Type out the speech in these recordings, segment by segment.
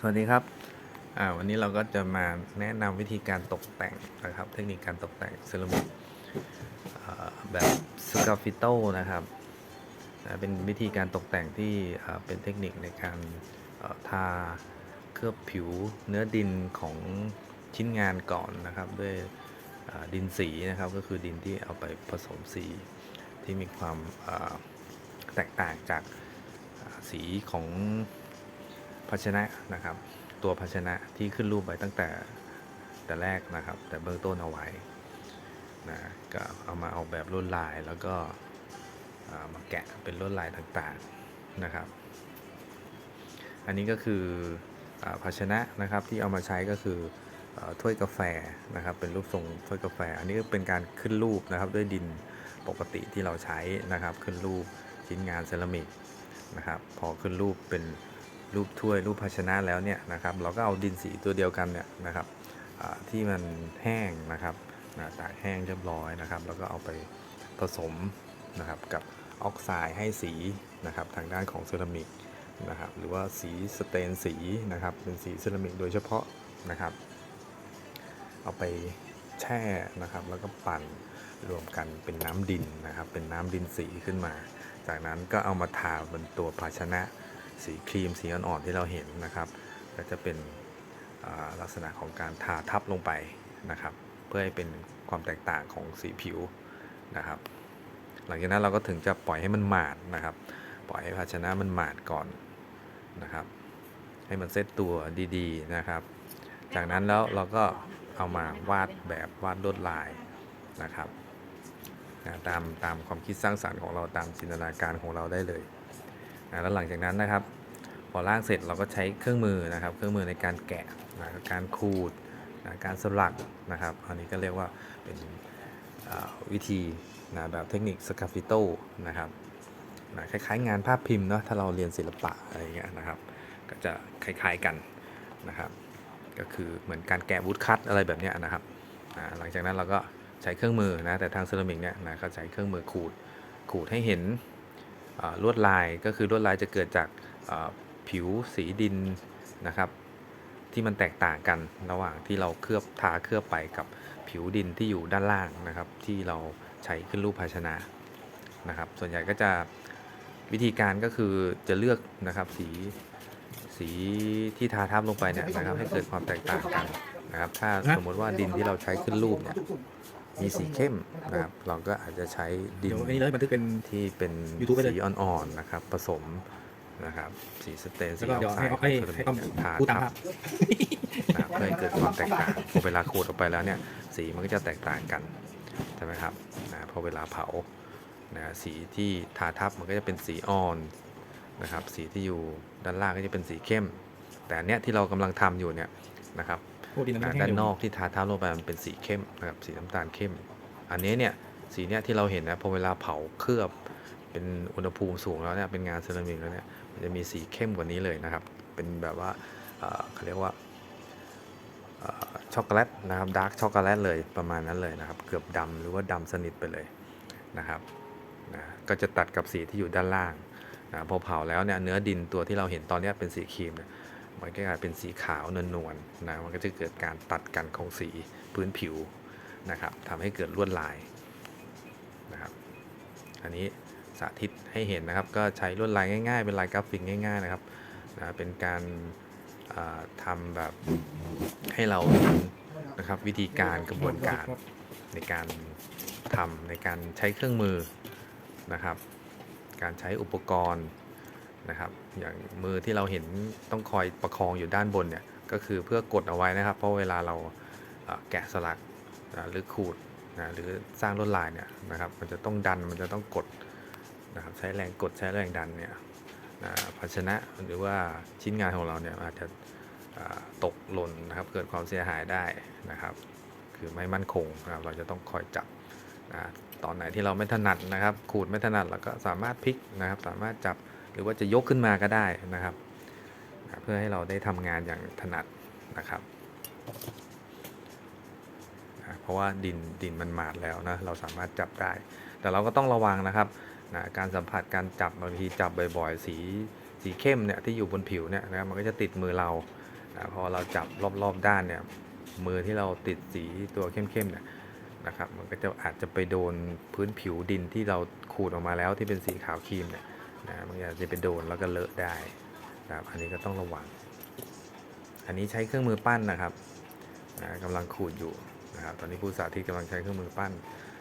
สวัสดีครับวันนี้เราก็จะมาแนะนำวิธีการตกแต่งนะครับ เทคนิคการตกแต่งเซรามิกแบบสกาฟิโตนะครับ เป็นวิธีการตกแต่งที่เป็นเทคนิคในการทาเคลือบผิวเนื้อดินของชิ้นงานก่อนนะครับ ด้วยดินสีนะครับ ก็คือดินที่เอาไปผสมสีที่มีความแตกต่างจากสีของ ภาชนะนะครับ ตัวภาชนะที่ขึ้นรูปไว้ตั้งแต่แต่แรกนะครับ แต่เบื้องต้นเอาไว้นะก็เอามาเอาแบบลวดลายแล้วก็อ่ามาแกะเป็นลวดลายต่างๆนะครับ อันนี้ก็คืออภาชนะนะครับที่เอามาใช้ก็คืออถ้วยกาแฟนะครับ เป็นรูปทรงถ้วยกาแฟ อันนี้ก็เป็นการขึ้นรูปนะครับด้วยดินปกติที่เราใช้นะครับ ขึ้นรูปชิ้นงานเซรามิกนะครับ พอขึ้นรูปเป็น รูปถ้วยรูปภาชนะแล้วเนี่ยนะครับเราก็เอาดินสีตัวเดียวกันเนี่ยนะครับที่มันแห้งนะครับตากแห้งเรียบร้อยนะครับ แล้วก็เอาไปผสมนะครับกับออกไซด์ให้สีนะครับทางด้านของเซรามิกนะครับหรือว่าสีสเตนสีนะครับเป็นสีเซรามิกโดยเฉพาะนะครับ เอาไปแช่นะครับแล้วก็ปั่นรวมกันเป็นน้ำดินนะครับ เป็นน้ำดินสีขึ้นมา จากนั้นก็เอามาทาบนตัวภาชนะ สีครีมสีอ่อนๆที่เราเห็นนะครับก็จะเป็นลักษณะของการทาทับลงไปนะครับ เพื่อให้เป็นความแตกต่างของสีผิวนะครับ หลังจากนั้นเราก็ถึงจะปล่อยให้มันหมาดนะครับ ปล่อยให้ภาชนะมันหมาดก่อนนะครับ ให้มันเซตตัวดีๆนะครับ จากนั้นแล้วเราก็เอามาวาดแบบวาดลวดลายนะครับตามตามความคิดสร้างสรรค์ของเราตามจินตนาการของเราได้เลย แล้วหลังจากนั้นนะครับ พอล่างเสร็จเราก็ใช้เครื่องมือนะครับ เครื่องมือในการแกะนะการขูดนะการสลักนะครับ อันนี้ก็เรียกว่าเป็นวิธีนะแบบเทคนิคสกาฟิโตนะครับนะคล้ายๆ งานภาพพิมพ์เนาะถ้าเราเรียนศิลปะอะไรอย่างเงี้ยนะครับ ก็จะคล้าย ๆกันนะครับ ก็คือเหมือนการแกะวูดคัตอะไรแบบเนี้ยนะครับหลังจากนั้นเราก็ใช้เครื่องมือนะแต่ทางเซรามิกเนี่ยนะก็ใช้เครื่องมือขูดขูดให้เห็น ลวดลายก็คือลวดลายจะเกิดจากผิวสีดินนะครับ ที่มันแตกต่างกันระหว่างที่เราเคลือบทาเคลือบไปกับผิวดินที่อยู่ด้านล่างนะครับ ที่เราใช้ขึ้นรูปภาชนะนะครับ ส่วนใหญ่ก็จะวิธีการก็คือจะเลือกนะครับสีสีที่ทาทับลงไปเนี่ยนะครับให้เกิดความแตกต่างกันนะครับ ถ้าสมมติว่าดินที่เราใช้ขึ้นรูปเนี่ย มีสีเข้มนะครับ เราก็อาจจะใช้ดิเดี๋นยวอันนี้เลยบันทึกเป็นที่เป็น YouTube ไปเลยสีอ่อนๆนะครับ ผสมนะครับ สีสเตนแล้สีวก็ออเดี๋ยวกไซให้ด์เอาให้เซราให้มิต้อมกทาพูดตามทัภาบพนะครับเพื่อให้เกิดความแตกต่างพอเวลาขูดออกไปแล้วเนี่ยสีมันก็จะแตกต่างกันใช่ไหมครับนะพอเวลาเผานะสีที่ทาทับมันก็จะเป็นสีอ่อนนะครับ สีที่อยู่ด้านล่างก็จะเป็นสีเข้ม แต่อันเนี้ยที่เรากำลังทำอยู่เนี่ยนะครับโอ้ ดินมันอ่าแห้งด้านอยู่นอกที่ทาทับลงไปมันเป็นสีเข้มนะครับสีน้ำตาลเข้ม อันนี้เนี่ยสีเนี่ยที่เราเห็นนะพอเวลาเผาเคลือบเป็นอุณหภูมิสูงแล้วเนี่ยเป็นงานเซรามิกแล้วเนี่ยมันจะมีสีเข้มกว่านี้เลยนะครับ เป็นแบบว่าเอ่อเขาเรียกว่าเอ่อช็อกโกแลตนะครับดาร์กช็อกโกแลตเลยประมาณนั้นเลยนะครับ เกือบดำหรือว่าดำสนิทไปเลยนะครับนะก็จะตัดกับสีที่อยู่ด้านล่างนะพอเผาแล้วเนี่ยเนื้อดินตัวที่เราเห็นตอนเนี้ยเป็นสีครีมเนี่ย มันก็กลายเป็นสีขาวนวลๆนะมันก็จะเกิดการตัดกันของสีพื้นผิวนะครับทำให้เกิดลวดลายนะครับอันนี้สาธิตให้เห็นนะครับก็ใช้ลวดลายง่ายๆ เป็นลายกราฟิกง่าย ๆนะครับนะเป็นการทำแบบให้เราเห็นนะครับวิธีการกระบวนการในการทำในการใช้เครื่องมือนะครับ การใช้อุปกรณ์ นะครับ อย่างมือที่เราเห็นต้องคอยประคองอยู่ด้านบนเนี่ยก็คือเพื่อกดเอาไว้นะครับ เพราะเวลาเราแกะสลักหรือขูดนะหรือสร้างลวดลายเนี่ยนะครับ มันจะต้องดันมันจะต้องกดนะครับใช้แรงกดใช้แรงดันเนี่ยนะภาชนะหรือว่าชิ้นงานของเราเนี่ยอาจจะตกหล่นนะครับเกิดความเสียหายได้นะครับ คือไม่มั่นคงนะครับเราจะต้องคอยจับนะตอนไหนที่เราไม่ถนัดนะครับ ขูดไม่ถนัดเราก็สามารถพลิกนะครับ สามารถจับ หรือว่าจะยกขึ้นมาก็ได้นะครับ เพื่อให้เราได้ทำงานอย่างถนัดนะครับนะเพราะว่าดินดินมันหมาดแล้วนะเราสามารถจับได้ แต่เราก็ต้องระวังนะครับนะการสัมผัสการจับบางทีจับบ่อยๆ สีสีเข้มเนี่ยที่อยู่บนผิวเนี่ยนะครับมันก็จะติดมือเรานะพอเราจับรอบๆด้านเนี่ยมือที่เราติดสีตัวเข้มๆเนี่ยนะครับมันก็จะอาจจะไปโดนพื้นผิวดินที่เราขูดออกมาแล้วที่เป็นสีขาวครีมเนี่ย นะมันอาจจะไปโดนแล้วก็เลอะได้ครับอันนี้ก็ต้องระวัง อันนี้ใช้เครื่องมือปั้นนะครับนะกำลังขูดอยู่นะครับตอนนี้ผู้สาธิตกำลังใช้เครื่องมือปั้น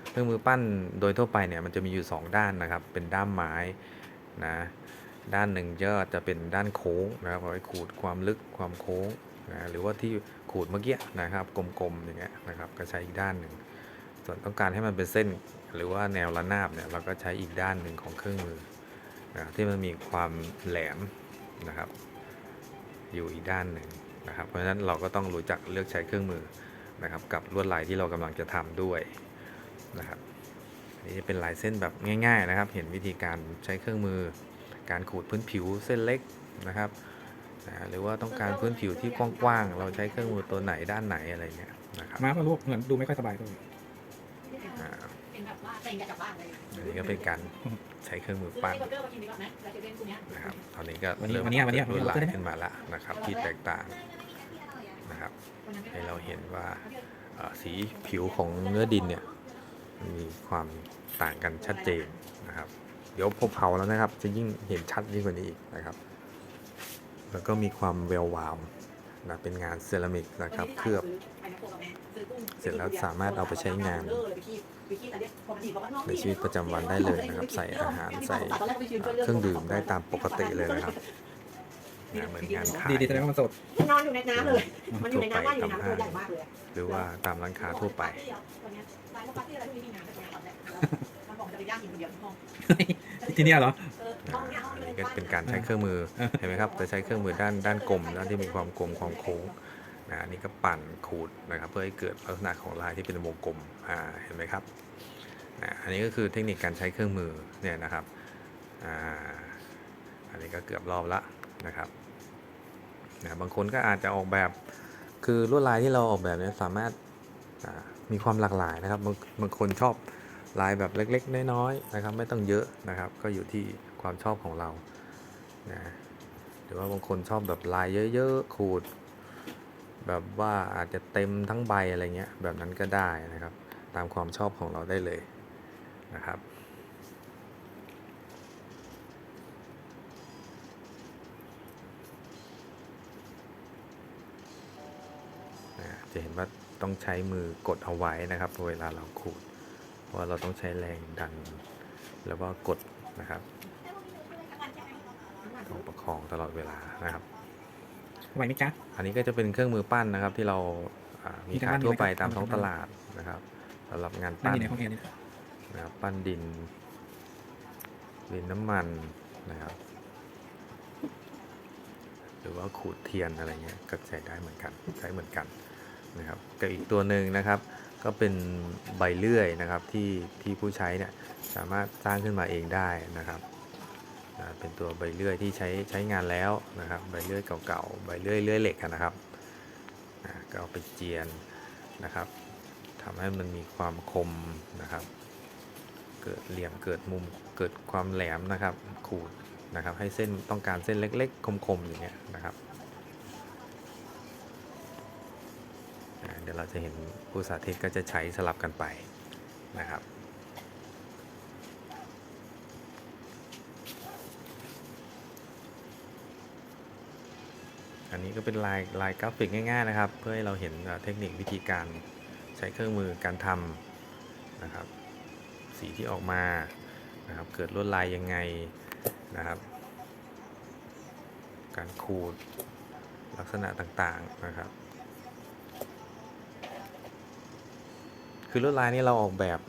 เครื่องมือปั้นโดยทั่วไปเนี่ยมันจะมีอยู่ 2 ด้านนะครับ เป็นด้ามไม้นะด้านหนึ่งก็จะเป็นด้านโค้งนะครับเอาไว้ขูดความลึกความโค้งนะหรือว่าที่ขูดเมื่อกี้นะครับกลมๆอย่างเงี้ยนะครับก็ใช้อีกด้านหนึ่งส่วนต้องการให้มันเป็นเส้น หรือว่าแนวระนาบเนี่ยเราก็ใช้อีกด้านหนึ่งของเครื่องมือ นะที่มันมีความแหลมนะครับ อยู่อีกด้านหนึ่งนะครับ เพราะฉะนั้นเราก็ต้องรู้จักเลือกใช้เครื่องมือนะครับ กับลวดลายที่เรากำลังจะทำด้วยนะครับอันนี้จะเป็นลายเส้นแบบง่าย ๆนะครับ เห็นวิธีการใช้เครื่องมือ การขูดพื้นผิวเส้นเล็กนะครับนะหรือว่าต้องการพื้นผิวที่กว้างๆเราใช้เครื่องมือตัวไหนด้านไหนอะไรเงี้ยนะครับมาเพะลูกเหมือนดูไม่ค่อยสบายตัว เป็นแบบว่าเต็งจะกลับบ้านเลยอันนี้ก็เป็นการ ใช้เครื่องมือซื้อปั้นไอ้เบอร์เกอร์มากินดีกว่าไหมแล้วจะเล่นพวกเนี้ยนะครับ ตอนนี้ก็วันนี้เริ่มวันนี้วันนี้ลวดลายวันนี้ขึ้นมาแล้วนะครับ ที่แตกต่างนะครับวันนั้นก็ให้เราเห็นว่าเอ่อสีผิวของเนื้อดินเนี่ยมีความต่างกันชัดเจนนะครับ เดี๋ยวพอเผาแล้วนะครับ จะยิ่งเห็นชัดยิ่งกว่านี้อีกนะครับ แล้วก็มีความแวววาวนะเป็นงานเซรามิกนะครับเคลือบ เสร็จแล้วสามารถเอาไปใช้งาน ในชีวิตประจำวันได้เลยนะครับ ใส่อาหารใส่เครื่องดื่มได้ตามปกติเลยนะครับนะเหมือนงานขายดีดีแสดงว่ามันสดนอนอยู่ในน้ำเลยมันอยู่ในน้ำว่ายอยู่ในน้ำตัวใหญ่มากเลยหรือว่าตามร้านค้าทั่วไปวันนี้ร้านปาร์ตี้อะไรพวกนี้มีน้ำแต่ตอนแรกมันบอกจะไปย่างกินคนเดียวที่ห้องที่เนี่ยเหรอเออห้องเนี้ยห้องอันนี้นี้ก็เป็นการใช้เครื่องมือเห็นไหมครับจะใช้เครื่องมือด้านด้านกลมด้านที่มีความกลมความโค้ง นะอันนี้ก็ปั่นขูดนะครับ เพื่อให้เกิดลักษณะของลายที่เป็นวงกลมอ่าเห็นไหมครับนะอันนี้ก็คือเทคนิคการใช้เครื่องมือเนี่ยนะครับอ่าอันนี้ก็เกือบรอบละนะครับนะบางคนก็อาจจะออกแบบคือลวดลายที่เราออกแบบเนี่ยสามารถมีความหลากหลายนะครับบางบางคนชอบลายแบบเล็กๆ น้อยๆนะครับ ไม่ต้องเยอะนะครับ ก็อยู่ที่ความชอบของเรานะหรือว่าบางคนชอบแบบลายเยอะๆขูด แบบว่าอาจจะเต็มทั้งใบอะไรเงี้ยแบบนั้นก็ได้นะครับ ตามความชอบของเราได้เลยนะครับนะจะเห็นว่าต้องใช้มือกดเอาไว้นะครับ เวลาเราขูด เพราะว่าเราต้องใช้แรงดัน แล้วก็กดนะครับต้องประคองตลอดเวลานะครับ ไหวไหมจ๊ะ อันนี้ก็จะเป็นเครื่องมือปั้นนะครับ ที่เราอ่ามีมีการขายปั้นทั่วไปอยู่ไหมครับตามท้องตลาดนะครับสำหรับงานนั่งปั้นอยู่ในห้องแอร์นี่นะครับปั้นดิน ดินน้ำมันนะครับ หรือว่าขูดเทียนอะไรเงี้ยก็ใช้ได้เหมือนกันใช้เหมือนกันนะครับกับอีกตัวหนึ่งนะครับ ก็เป็นใบเลื่อยนะครับที่ที่ผู้ใช้เนี่ยสามารถสร้างขึ้นมาเองได้นะครับอ่า เป็นตัวใบเลื่อยที่ใช้ใช้งานแล้วนะครับ ใบเลื่อยเก่าๆ ใบเลื่อยเลื่อยเหล็กนะครับ ก็เอาไปเจียนนะครับทำให้มันมีความคมนะครับ เกิดเหลี่ยมเกิดมุมเกิดความแหลมนะครับ ขูดนะครับ ให้เส้นต้องการเส้นเล็กๆ คมๆอย่างเงี้ยนะครับเดี๋ยวเราจะเห็นผู้สาธิตก็จะใช้สลับกันไปนะครับ อันนี้ก็เป็นลายลายกราฟิกง่าย ๆ นะครับ เพื่อให้เราเห็นเทคนิควิธีการใช้เครื่องมือการทำนะครับ สีที่ออกมานะครับเกิดลวดลายยังไงนะครับ การขูดลักษณะต่างๆนะครับ คือลวดลายนี้เราออกแบบ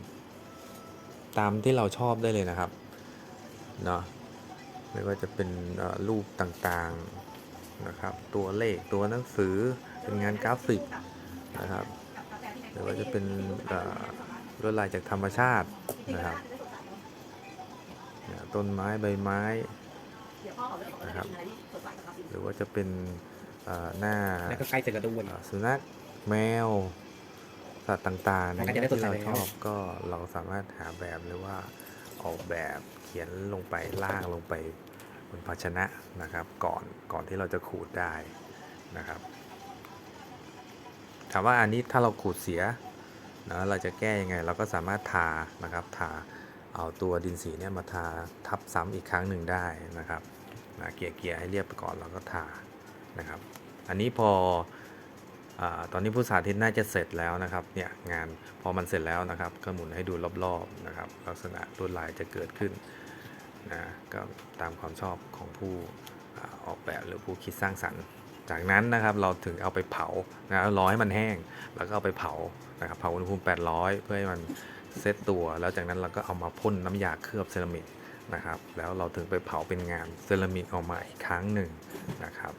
ตามที่เราชอบได้เลยนะครับเนาะไม่ว่าจะเป็นรูปต่างๆ นะครับ ตัวเลขตัวหนังสือเป็นงานกราฟิกนะครับหรือว่าจะเป็นเอ่อลวดลายจากธรรมชาตินะครับเนี่ยต้นไม้ใบไม้นะครับหรือว่าจะเป็นเอ่อหน้าแล้วก็ใกล้เสร็จแล้วด้วยเอ่อสุนัขแมวสัตว์ต่างๆมันก็จะได้ที่เราสดใสชอบก็เราสามารถหาแบบหรือว่าออกแบบเขียนลงไปล่างลงไปบนภาชนะ นะครับก่อนก่อนที่เราจะขูดได้นะครับ ถามว่าอันนี้ถ้าเราขูดเสียนะเราจะแก้ยังไงเราก็สามารถทานะครับทาเอาตัวดินสีเนี่ยมาทาทับซ้ำอีกครั้งหนึ่งได้นะครับนะเกลี่ยเกลี่ยให้เรียบไปก่อนแล้วก็ทานะครับ อันนี้พออตอนนี้ผู้สาธิตน่าจะเสร็จแล้วนะครับเนี่ยงานพอมันเสร็จแล้วนะครับก็หมุนให้ดูรอบๆนะครับ ลักษณะลวดลายจะเกิดขึ้น ก็ตามความชอบของผู้อออกแบบหรือผู้คิดสร้างสรรค์ จากนั้นนะครับเราถึงเอาไปเผานะรอให้มันแห้ง แล้วก็เอาไปเผานะครับเผาอุณหภูมิ 800 เพื่อให้มันเซตตัว แล้วจากนั้นเราก็เอามาพ่นน้ำยาเคลือบเซรามิกนะครับแล้วเราถึงไปเผาเป็นงานเซรามิกออกมาอีกครั้งหนึ่งนะครับ